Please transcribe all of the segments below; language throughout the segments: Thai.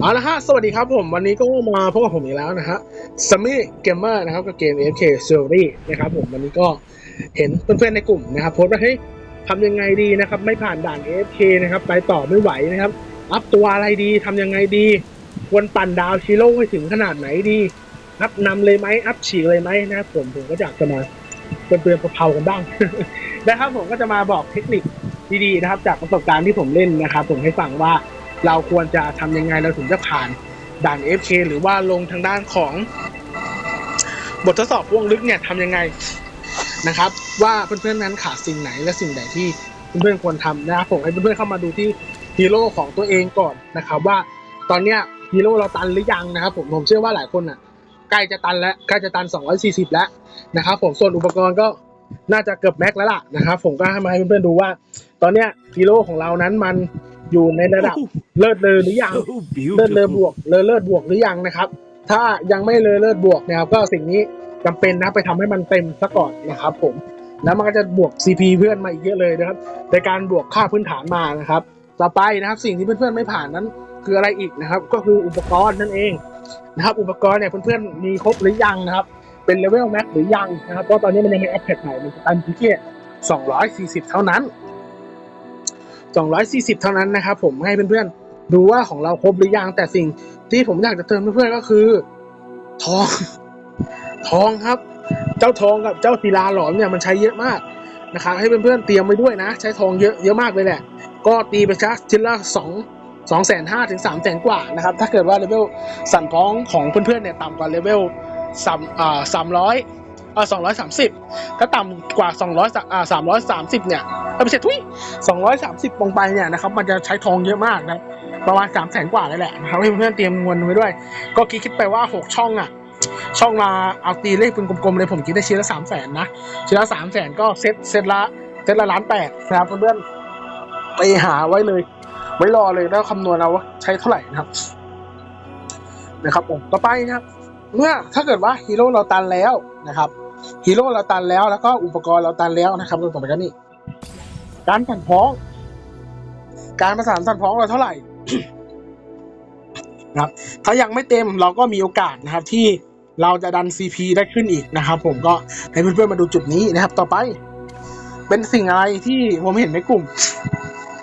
เอาละฮะ สวัสดีครับผม วันนี้ก็มาพบกับผมอีกแล้วนะฮะซัมมี่เกมเมอร์นะครับกับเกม FK Story นะครับผมวันนี้ก็เห็นเพื่อนๆในกลุ่มนะครับโพสต์ว่าเฮ้ยทำยังไงดีนะครับ ไม่ผ่านด่าน FK นะครับ ไปต่อไม่ไหวนะครับ อัพตัวอะไรดีทำยังไงดี ควรปั่นดาวชิโร่ให้ถึงขนาดไหนดี อัพนำเลยไหมอัพฉีกเลยไหมนะครับผมผมก็อยากจะมาเตือนๆเผาๆกันบ้างนะครับผมก็จะมาบอกเทคนิคดีๆนะครับ จากประสบการณ์ที่ผมเล่นนะครับ ผมให้ฟังว่า เราควรจะทำยังไงเราถึงจะผ่านด่าน FK หรือว่าลงทางด้านของ บททดสอบวงลึกเนี่ยทำยังไงนะครับ ว่าเพื่อนๆนั้นขาดสิ่งไหนและสิ่งไหนที่เพื่อนๆควรทำนะครับผมให้เพื่อนๆเข้ามาดูที่ฮีโร่ของตัวเองก่อนนะครับ ว่าตอนเนี้ยฮีโร่เราตันหรือยังนะครับ ผมผมเชื่อว่าหลายคนอะใกล้จะตันแล้วใกล้จะตัน 240 แล้วนะครับ ผมส่วนอุปกรณ์ก็น่าจะเกือบแม็กแล้วล่ะนะครับ ผมก็ให้มาให้เพื่อนๆดูว่า ตอนเนี้ยฮีโร่ของเรานั้นมัน อยู่ในระดับเลิศเลอหรือยัง Oh, เลิศเลอบ beautiful. วก เลอเลิศบวกหรือยังนะครับ ถ้ายังไม่เลอเลิศบวกนะครับก็สิ่งนี้จำเป็นนะไปทำให้มันเต็มซะก่อนนะครับ ผม แล้วมันก็จะบวก CP เพื่อนมาอีกเยอะเลยนะครับในการบวกค่าพื้นฐานมานะครับ ต่อไปนะครับ สิ่งที่เพื่อนๆไม่ผ่านนั้น คืออะไรอีกนะครับ ก็คืออุปกรณ์นั่นเองนะครับ อุปกรณ์เนี่ยเพื่อนๆมีครบหรือยังนะครับ เป็นเลเวลแม็กหรือยังนะครับเพราะตอนนี้มันยังไม่อัปเดตใหม่มันจะตันที่แค่240 เท่านั้น 240 เท่านั้นนะครับผมให้เพื่อนๆดูว่าของเราครบหรือยังแต่สิ่งที่ผมอยากจะเตือนเพื่อนๆก็คือ ทอง ทองครับ เจ้าทองกับเจ้าศิลาหลอมเนี่ยมันใช้เยอะมากนะครับให้เพื่อนๆเตรียมไว้ด้วยนะ ใช้ทองเยอะเยอะมากเลยแหละ ก็ตีไปชักชิ้นละสองสองแสนห้าถึงสามแสนกว่านะครับถ้าเกิดว่าเลเวลสั่นพ้องของเพื่อนๆเนี่ยต่ำกว่าเลเวลสามอ่าสามร้อย เออสองร้อยสามสิบถ้าต่ำกว่าสองร้อยอ่าสามร้อยสามสิบเนี่ยเออไม่ใช่ทุยสองร้อยสามสิบลงไปเนี่ยนะครับ มันจะใช้ทองเยอะมากนะประมาณสามแสนกว่าเลยแหละนะครับให้เพื่อนๆเตรียมเงินไว้ด้วย ก็คิดคิดไปว่าหกช่องอะ ช่องละเอาตีเลขเป็นกลมๆเลยผมคิดได้ชิ้นละสามแสนนะชิ้นละสามแสนก็เซ็ตเซ็ตละเซ็ตละล้านแปดนะครับเพื่อนๆไปหาไว้เลยไว้รอเลยแล้วคำนวณเอาว่าใช้เท่าไหร่นะครับนะครับผมต่อไปนะครับ เมื่อถ้าเกิดว่าฮีโร่เราตันแล้วนะครับ ฮีโร่เราตันแล้วแล้วก็อุปกรณ์เราตันแล้วนะครับต่อไปกันนี่การสั่นพ้อง การประสานสั่นพ้องเราเท่าไหร่นะครับ ถ้ายังไม่เต็มเราก็มีโอกาสนะครับ ที่เราจะดัน CP ได้ขึ้นอีกนะครับ ผมก็ให้เพื่อนๆมาดูจุดนี้นะครับ ต่อไป เป็นสิ่งอะไรที่ผมเห็นในกลุ่ม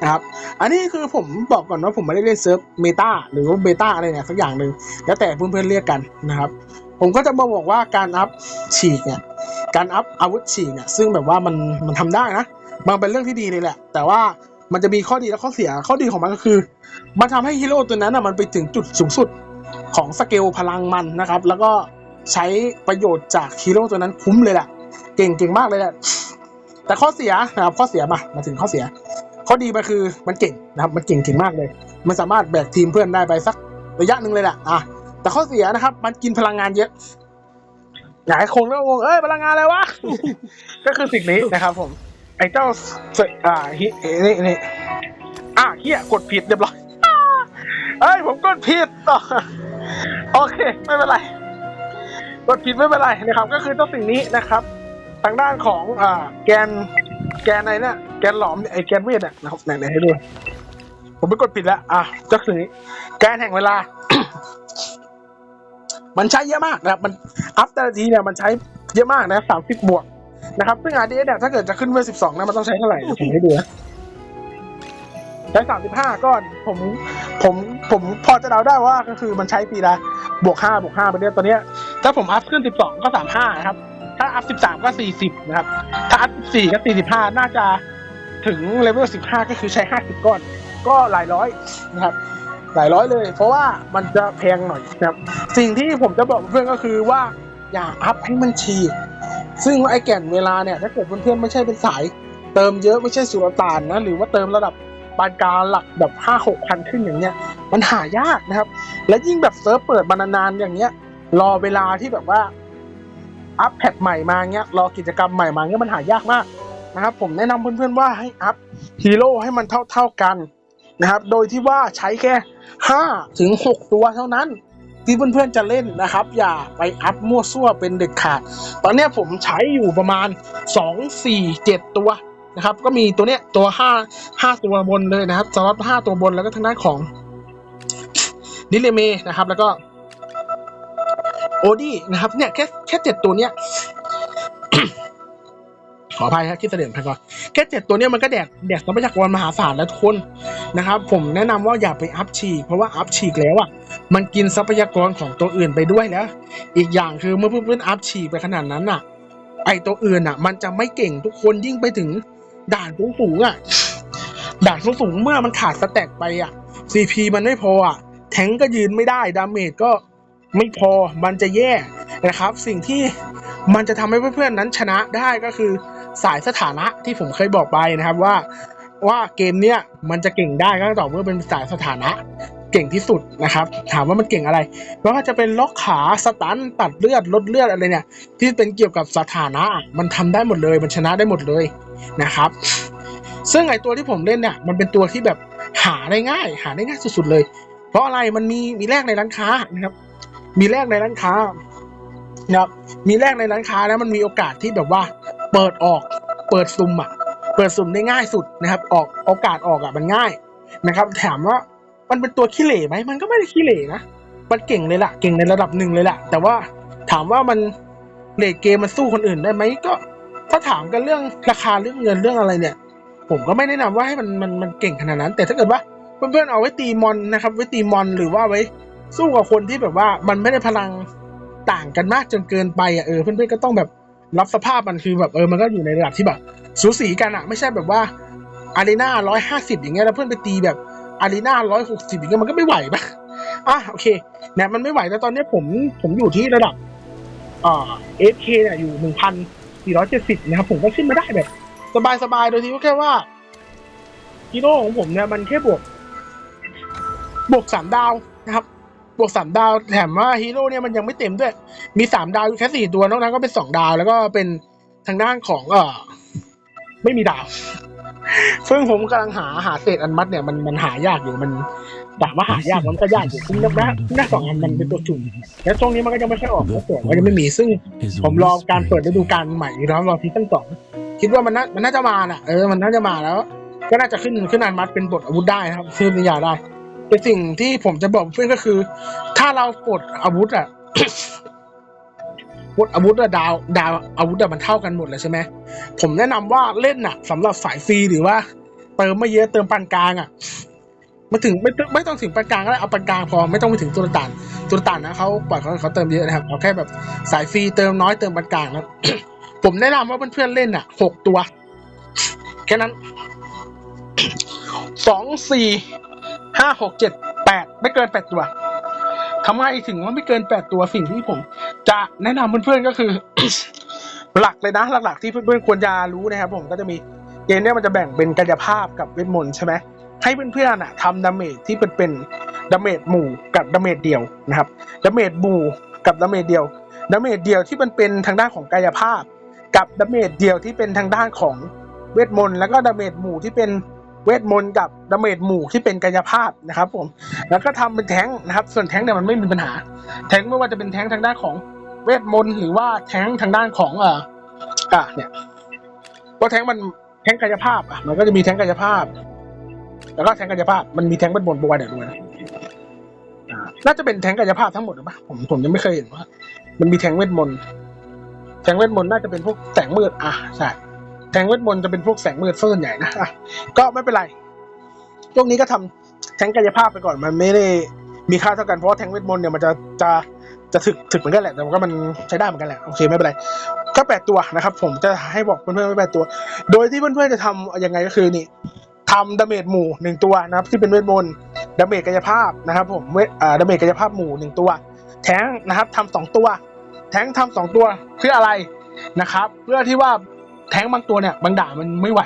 นะครับ อันนี้คือผมบอกก่อนว่าผมไม่ได้เล่นเซิร์ฟเมตาหรือว่าเบต้าอะไรเนี่ยสักอย่างหนึ่งแล้วแต่เพื่อนๆเรียกกันนะครับ ผมก็จะมาบอกว่าการอัพฉีกเนี่ย การอัพอาวุธฉีกเนี่ยซึ่งแบบว่ามันมันทำได้นะมันเป็นเรื่องที่ดีเลยแหละ แต่ว่ามันจะมีข้อดีและข้อเสียข้อดีของมันก็คือ มันทำให้ฮีโร่ตัวนั้นอะมันไปถึงจุดสูงสุดของสเกลพลังมันนะครับ แล้วก็ใช้ประโยชน์จากฮีโร่ตัวนั้นคุ้มเลยแหละเก่งเก่งมากเลยแหละแต่ข้อเสียนะครับข้อเสียมามาถึงข้อเสีย ข้อดีมันคือมันเก่งนะครับมันเก่งเก่งมากเลย มันสามารถแบกทีมเพื่อนได้ไปสักระยะหนึ่งเลยแหละอะแต่ข้อเสียนะครับ มันกินพลังงานเยอะ หายคนก็งงเอ้ยพลังงานอะไรวะ ก็คือสิ่งนี้นะครับผม ไอ้เจ้าเสอ่าฮินี่นี่อะเฮียกดผิดเรียบร้อยเอ้ยผมกดผิดต่อโอเค ไม่เป็นไร กดผิดไม่เป็นไรนะครับ ก็คือเจ้าสิ่งนี้นะครับ ทางด้านของอ่าแกนแกนอะไรเนี่ยแกนหลอมไอ้แกนเวทเนี่ยนะครับไหนๆให้ดูผมไปกดผิดแล้วอะเจ้าสิ่งนี้ แกนแห่งเวลา มันใช้เยอะมากนะครับ มันอัพแต่ละทีเนี่ยมันใช้เยอะมากนะสามสิบบวกนะครับ ซึ่งอาร์ดีเนี่ยถ้าเกิดจะขึ้นเวลสิบสองนะมันต้องใช้เท่าไหร่ผมให้ดูนะใช้สามสิบห้าก้อนผมผมผมพอจะเดาได้ว่าก็คือมันใช้ปีละบวกห้าบวกห้าไปเนี่อยตอนเนี้ยถ้าผมอัพขึ้นสิบสองก็สามห้านะครับ ถ้าอัพสิบสามก็สี่สิบนะครับ ถ้าอัพสิบสี่ก็สี่สิบห้าน่าจะถึงเลเวลสิบห้าก็คือใช้ห้าสิบก้อน ก็หลายร้อยนะครับ หลายร้อยเลย เพราะว่ามันจะแพงหน่อยนะครับ สิ่งที่ผมจะบอกเพื่อนก็คือว่าอย่าอัพให้มันฉีกซึ่งไอ้แก่นเวลาเนี่ยถ้าเกิดเพื่อนๆไม่ใช่เป็นสาย เติมเยอะไม่ใช่สุลต่านนะหรือว่าเติมระดับปานกลางหลักแบบห้าหกพันขึ้นอย่างเงี้ย มันหายากนะครับ และยิ่งแบบเซิร์ฟเปิดมานานๆอย่างเงี้ย รอเวลาที่แบบว่าอัพแพทใหม่มาเงี้ยรอกิจกรรมใหม่มาเงี้ยมันหายากมากนะครับผมแนะนำเพื่อนๆว่าให้อัพฮีโร่ให้มันเท่าๆกัน นะครับ โดยที่ว่าใช้แค่ห้าถึงหกตัวเท่านั้น ที่เพื่อนๆจะเล่นนะครับ อย่าไปอัพมั่วซั่วเป็นเด็ดขาด ตอนนี้ผมใช้อยู่ประมาณสองสี่เจ็ดตัวนะครับ ก็มีตัวเนี้ยตัวห้าห้าตัวบนเลยนะครับสำหรับห้าตัวบนแล้วก็ทางด้านของดิเลเมนะครับ แล้วก็โอดี้นะครับเนี่ยแค่แค่เจ็ดตัวเนี้ย ออภัยครับที่เสด็จพันก่อนแค่เจ็ดตัวเนี้ยมันก็แดกแดกทรัพยากรมหาศาลแล้วทุกคนนะครับ ผมแนะนำว่าอย่าไปอัพฉีกเพราะว่าอัพฉีกแล้วอะมันกินทรัพยากรของตัวอื่นไปด้วยแล้ว อีกอย่างคือเมื่อเพื่อนๆอัพฉีกไปขนาดนั้นอะ ไอตัวอื่นอะ มันจะไม่เก่งทุกคนยิ่งไปถึงด่านสูงๆอะด่านสูงๆเมื่อมันขาดสแต็กไปอะ CP มันไม่พออะแทงก็ยืนไม่ได้ดาเมจก็ไม่พอมันจะแย่นะครับ สิ่งที่มันจะทำให้เพื่อนๆนั้นชนะได้ก็คือ สายสถานะที่ผมเคยบอกไปนะครับว่าว่าเกมเนี้ยมันจะเก่งได้ก็ต่อเมื่อเป็นสายสถานะเก่งที่สุดนะครับ ถามว่ามันเก่งอะไรไม่ว่าจะเป็นล็อกขาสตันตัดเลือดลดเลือดอะไรเนี่ย ที่เป็นเกี่ยวกับสถานะมันทำได้หมดเลย มันชนะได้หมดเลยนะครับ ซึ่งไอตัวที่ผมเล่นเนี่ยมันเป็นตัวที่แบบหาได้ง่าย หาได้ง่ายสุดๆเลย เพราะอะไรมันมีมีแลกในร้านค้านะครับ มีแลกในร้านค้านะครับมีแลกในร้านค้าแล้วมันมีโอกาสที่แบบว่า เปิดออก เปิดซุ่มอะ เปิดซุ่มได้ง่ายสุดนะครับ ออกโอกาสออกอะมันง่ายนะครับ ถามว่ามันเป็นตัวขี้เหร่ไหมมันก็ไม่ได้ขี้เหร่นะ มันเก่งเลยล่ะ เก่งในระดับหนึ่งเลยล่ะ แต่ว่าถามว่ามันเลทเกมมันสู้คนอื่นได้ไหมก็ถ้าถามกันเรื่องราคาเรื่องเงินเรื่องอะไรเนี่ย ผมก็ไม่แนะนำว่าให้มันมันมันเก่งขนาดนั้น แต่ถ้าเกิดว่าเพื่อนๆเอาไว้ตีมอนนะครับไว้ตีมอนหรือว่าไว้สู้กับคนที่แบบว่ามันไม่ได้พลังต่างกันมากจนเกินไปอะเออเพื่อนๆก็ต้องแบบ รับสภาพมันคือแบบเออมันก็อยู่ในระดับที่แบบสูสีกันอะไม่ใช่แบบว่าอารีนาร้อยห้าสิบอย่างเงี้ยแล้วเพื่อนไปตีแบบอารีนาร้อยหกสิบอย่างเงี้ยมันก็ไม่ไหวปะอะโอเคเนี่ยมันไม่ไหวแต่ตอนเนี้ยผมผมอยู่ที่ระดับอ่าเอฟเคเนี่ยอยู่หนึ่งพันสี่ร้อยเจ็ดสิบนะครับผมก็ขึ้นมาได้แบบ สบายๆโดยที่แค่ว่าฮีโร่ของผมเนี่ยมันแค่บวกบวกสามดาวนะครับ บวกสามดาว แถมว่าฮีโร่เนี่ยมันยังไม่เต็มด้วย มีสามดาวอยู่แค่สี่ตัวนอกนั้นก็เป็นสองดาว แล้วก็เป็นทางด้านของเออไม่มีดาว ซึ่งผมกำลังหาหาเศษอันมัดเนี่ยมันมันหายากอยู่มันถามว่าหายากมันก็ยากอยู่ซึ่งนักหน้าสองอันมันเป็นตัวจุ่มแล้วช่วงนี้มันก็ยังไม่ค่อยออกแล้วตัวก็ยังไม่มีซึ่ง ผมรอการเปิดฤดูกาลใหม่แล้วรอซีซั่นสองคิดว่ามันน่ามันน่าจะมาน่ะเออมันน่าจะมาแล้ว ก็น่าจะขึ้นขึ้นอันมัดเป็นบทอาวุธได้นะครับซื้อนิยาได้ แต่สิ่งที่ผมจะบอกเพื่อนก็คือ ถ้าเราปลดอาวุธอะปลดอาวุธอะดาวดาวอาวุธอะมันเท่ากันหมดเลยใช่ไหมผมแนะนำว่าเล่นน่ะสำหรับสายฟรีหรือว่า เติมไม่เยอะเติมปานกลางอะม่ถึงไม่ต้องไม่ต้องถึงปานกลางก็ได้เอาปานกลางพอไม่ต้องไปถึงตุลต่านตุลต่านนะเขาปล่อยเขาเขาเติมเยอะนะครับเอาแค่แบบสายฟรีเติมน้อยเติมปานกลางนะผมแนะนำว่าเพื่อนๆเล่นอะหกตัว แค่นั้นสองสี่ ห้าหกเจ็ดแปดไม่เกินแปดตัวทำไมถึงว่าไม่เกินแปดตัวสิ่งที่ผม จะแนะนำเพื่อนๆก็คือ หลักเลยนะหลักๆที่เพื่อนๆควรจะรู้นะครับผมก็จะมีเกมเนี้ยมันจะแบ่งเป็นกายภาพกับเวทมนต์ใช่ไหมให้เพื่อนๆอะทำดาเมจที่เป็นเป็นดาเมจหมู่กับดาเมจเดียวนะครับดาเมจหมู่กับดาเมจเดียวดาเมจเดียวที่มันเป็นทางด้านของกายภาพ กับดาเมจเดียวที่เป็นทางด้านของเวทมนต์แล้วก็ดาเมจหมู่ที่เป็น เวทมนต์กับดาเมจหมู่ที่เป็นกายภาพนะครับผม แล้วก็ทำเป็นแท้งนะครับ ส่วนแท้งเนี่ยมันไม่มีปัญหา แท้งไม่ว่าจะเป็นแท้งทางด้านของเวทมนต์หรือว่าแท้งทางด้านของเอ่ออะเนี่ยก็แท้งมันแท้งกายภาพอะมันก็จะมีแท้งกายภาพ แล้วก็แท้งกายภาพมันมีแท้งเวทมนต์ประวัติเดี๋ยวดูนะน่าจะเป็นแท้งกายภาพทั้งหมดหรือเปล่าผมผมยังไม่เคยเห็นว่า มันมีแท้งเวทมนต์แท้งเวทมนต์น่าจะเป็นพวกแสงมืดอะใช่ แทงเวทมนต์จะเป็นพวกแสงมืดส่วนใหญ่นะก็ไม่เป็นไรช่วงนี้ก็ทำแทงกายภาพไปก่อนมันไม่ได้มีค่าเท่ากันเพราะแทงเวทมนต์เนี่ยมันจะจะจะถึกถึกเหมือนกันแหละแต่ก็มันใช้ได้เหมือนกันแหละโอเคไม่เป็นไรก็แปดตัวนะครับ ผมจะให้บอกเพื่อนๆไม่แปดตัว โดยที่เพื่อนๆจะทำยังไงก็คือนี่ทำดาเมจหมู่หนึ่งตัวนะครับ ที่เป็นเวทมนต์ดาเมจกายภาพนะครับ ผมเวทอ่าดาเมจกายภาพหมู่หนึ่งตัว แท้งนะครับทำสองตัว แท้งทำสองตัวเพื่ออะไรนะครับ เพื่อที่ว่า แท้งบางตัวเนี่ยบางด่ามันไม่ไหว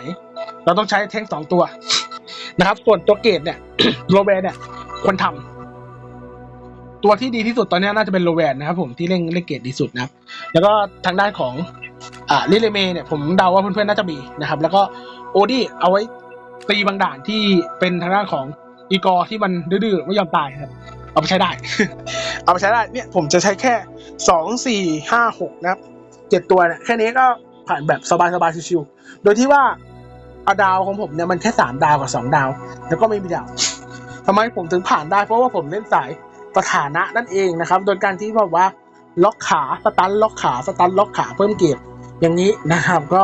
เราต้องใช้แท้งสองตัวนะครับ ส่วนตัวเกตเนี่ยโรเบเนี่ยควรทำตัวที่ดีที่สุดตอนนี้น่าจะเป็นโรแวนนะครับผมที่เล่นเล่นเกตดีสุดนะครับ แล้วก็ทางด้านของอ่าลิเลเมเนี่ยผมเดาว่าเพื่อนๆน่าจะมีนะครับ แล้วก็โอดี้เอาไว้ตีบางด่านที่เป็นทางด้านของอีกอร์ที่มันดื้อๆไม่ยอมตายครับ เอาไปใช้ได้ เอาไปใช้ได้เนี่ยผมจะใช้แค่สองสี่ห้าหกนะครับเจ็ดตัวเนี่ยแค่นี้ก็ ผ่านแบบสบายๆชิวๆโดยที่ว่าอาดาวของผมเนี่ยมันแค่สามดาวกับสองดาว แล้วก็ไม่มีดาวทำไมผมถึงผ่านได้เพราะว่าผมเล่นสายสถานะนั่นเองนะครับ โดยการที่แบบว่าล็อกขาสตันล็อกขาสตันล็อกขาเพิ่มเกียรดอย่างนี้นะครับ ก็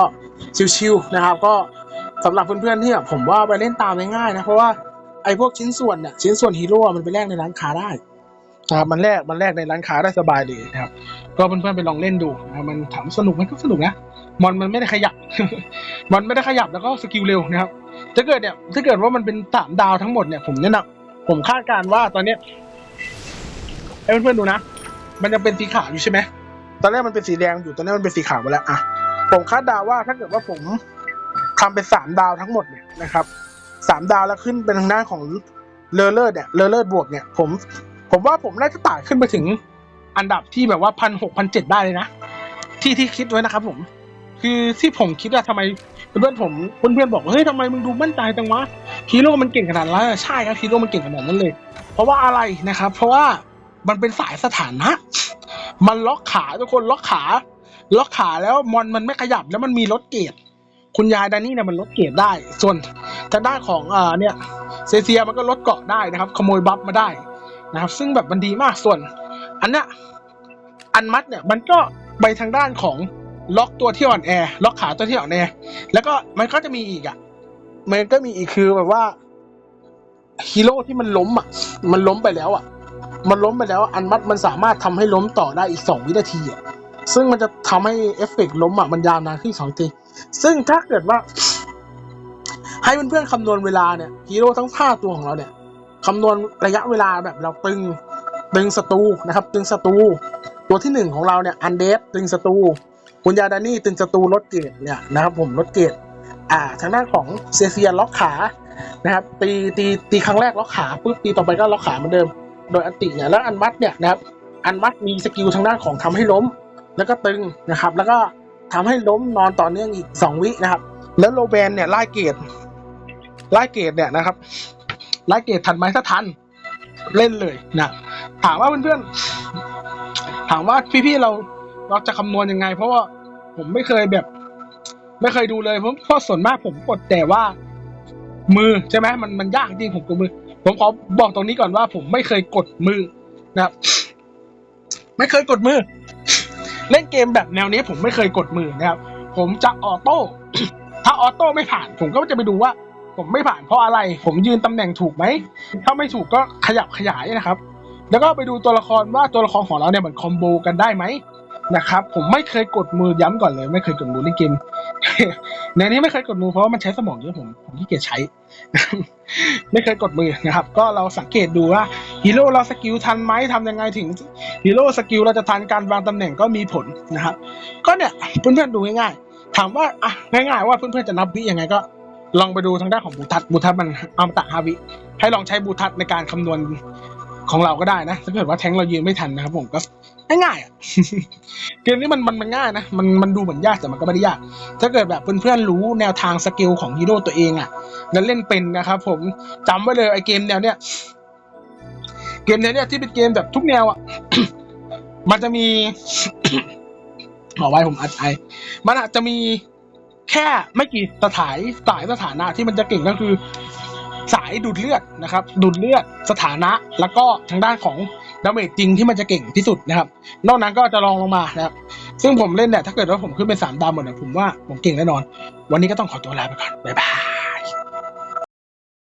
ชิวๆนะครับ ก็สำหรับเพื่อนๆที่แบบผมว่าไปเล่นตามง่ายๆนะเพราะว่าไอ้พวกชิ้นส่วนเนี่ยชิ้นส่วนฮีโร่มันไปแลกในร้านค้าได้ครับมันแลกมันแลกในร้านค้าได้สบายดีนะครับ ก็เพื่อนๆไปลองเล่นดูนะมันถามสนุกมันก็สนุกนะ มอนมันไม่ได้ขยับมันไม่ได้ขยับแล้วก็สกิลเร็วนะครับ ถ้าเกิดเนี่ย ถ้าเกิดว่ามันเป็นสามดาวทั้งหมดเนี่ยผมแนะนำผมคาดการว่าตอนเนี้ยให้เพื่อนๆดูนะ มันยังเป็นสีขาวอยู่ใช่ไหมตอนแรกมันเป็นสีแดงอยู่ตอนนี้มันเป็นสีขาวไปแล้วอะผมคาดดาวว่าถ้าเกิดว่าผมทำเป็นสามดาวทั้งหมดเนี่ยนะครับสามดาวแล้วขึ้นเป็นทางด้านของเลอเลอร์เนี่ยเลอเลอร์บวกเนี่ย ผมผมว่าผมน่าจะต่าขึ้นไปถึงอันดับที่แบบว่าพันหกพันเจ็ดได้เลยนะ ที่ที่คิดไว้นะครับผม คือที่ผมคิดว่าทำไมเพื่อนผมเพื่อนๆบอกว่าเฮ้ยทำไมมึงดูมั่นใจจังวะฮีโร่มันเก่งขนาดนั้นใช่ครับฮีโร่มันเก่งขนาดนั้นเลย เพราะว่าอะไรนะครับ เพราะว่ามันเป็นสายสถานะ มันล็อกขาทุกคนล็อกขา ล็อกขาแล้วมอนมันไม่ขยับแล้วมันมีรถเกรดคุณยายดานี่เนี่ยมันลดเกรดได้ ส่วนทางด้านของเอ่าเนี่ยเซเซียมันก็ลดเกาะได้นะครับ ขโมยบัฟมาได้นะครับ ซึ่งแบบมันดีมากส่วน อันเนี้ยอันมัดเนี่ยมันก็ไปทางด้านของ ล็อกตัวที่อ่อนแอ ล็อกขาตัวที่อ่อนแอ แล้วก็มันก็จะมีอีกอะ มันก็มีอีกคือแบบว่าฮีโร่ที่มันล้มอะ มันล้มไปแล้วอะ มันล้มไปแล้วอันมัดมันสามารถทำให้ล้มต่อได้อีกสองวินาทีอะ ซึ่งมันจะทำให้เอฟเฟกต์ล้มอะมันยาวนานขึ้นสองที ซึ่งถ้าเกิดว่า ให้เพื่อนๆคำนวณเวลาเนี่ยฮีโร่ทั้งห้าตัวของเราเนี่ยคำนวณระยะเวลาแบบเราตึงตึงศัตรูนะครับ ตึงศัตรูตัวที่หนึ่งของเราเนี่ยอันเดสตึงศัตรู คุณยาดานี่ตึงศัตรูลดเกรดเนี่ยนะครับผมลดเกรดอ่าทางด้านของเซเซียล็อกขานะครับตีตีตีครั้งแรกล็อกขาปุ๊บตีต่อไปก็ล็อกขาเหมือนเดิม โดยอันติเนี่ยแล้วอันมัดเนี่ยนะครับอันมัดมีสกิลทางด้านของทำให้ล้ม แล้วก็ตึงนะครับ แล้วก็ทำให้ล้มนอนต่อเนื่องอีกสองวินะครับ แล้วโลแบนเนี่ยไล่เกรดไล่เกรดเนี่ยนะครับไล่เกรดทันไหมถ้าทันเล่นเลยนะถามว่าเพื่อนๆถามว่าพี่ๆเรา เราจะคำนวณยังไง เพราะว่าผมไม่เคยแบบ ไม่เคยดูเลยเพราะเพราะส่วนมากผมกดแต่ว่า มือใช่ไหมมันมันยากจริงผมกดมือ ผมขอบอกตรงนี้ก่อนว่า ผมไม่เคยกดมือนะครับไม่เคยกดมือ เล่นเกมแบบแนวนี้ผมไม่เคยกดมือนะครับ ผมจะออโต้ถ้าออโต้ไม่ผ่าน ผมก็จะไปดูว่า ผมไม่ผ่านเพราะอะไร ผมยืนตำแหน่งถูกไหมถ้าไม่ถูกก็ขยับขยายนะครับ แล้วก็ไปดูตัวละครว่าตัวละครของเราเนี่ยมันคอมโบกันได้ไหม นะครับ ผมไม่เคยกดมือย้ำก่อนเลย ไม่เคยกดมือในเกมในนี้ไม่เคยกดมือเพราะว่ามันใช้สมองเยอะผมผมขี้เกียจใช้ ไม่เคยกดมือนะครับ ก็เราสังเกตดูว่าฮีโร่เราสกิลทันไหมทำยังไงถึงฮีโร่สกิลเราจะทันการวางตำแหน่งก็มีผลนะครับ ก็เนี่ยเพื่อนๆดูง่ายๆถามว่าอะง่ายๆว่าเพื่อนๆจะนับวิยังไงก็ลองไปดูทางด้านของบูทัศน์บูทัศน์มันอมตะฮาวิ ให้ลองใช้บูทัศน์ในการคำนวณ ของเราก็ได้นะถ้าเกิดว่าแทงเรายืนไม่ทันนะครับผมก็ง่ายๆอะเกมนี้มันมันมันง่ายนะมันมันดูเหมือนยากแต่มันก็ไม่ได้ยาก ถ้าเกิดแบบเพื่อนๆรู้แนวทางสกิลของฮีโร่ตัวเองอะแล้วเล่นเป็นนะครับผมจำไว้เลยไอเกมแนวเนี้ยเกมแนวเนี้ยที่เป็นเกมแบบทุกแนวอะมันจะมีขอไว้ผมอัดไอมันอาจจะมีแค่ไม่กี่สถายสายสถานะที่มันจะเก่งก็คือ สายดูดเลือดนะครับดูดเลือดสถานะ แล้วก็ทางด้านของดาเมจจริงที่มันจะเก่งที่สุดนะครับ นอกนั้นก็จะลองลงมานะครับ ซึ่งผมเล่นเนี่ยถ้าเกิดว่าผมขึ้นเป็นสามดาวหมดเนี่ยผมว่าผมเก่งแน่นอน วันนี้ก็ต้องขอตัวลาไปก่อนบ๊ายบาย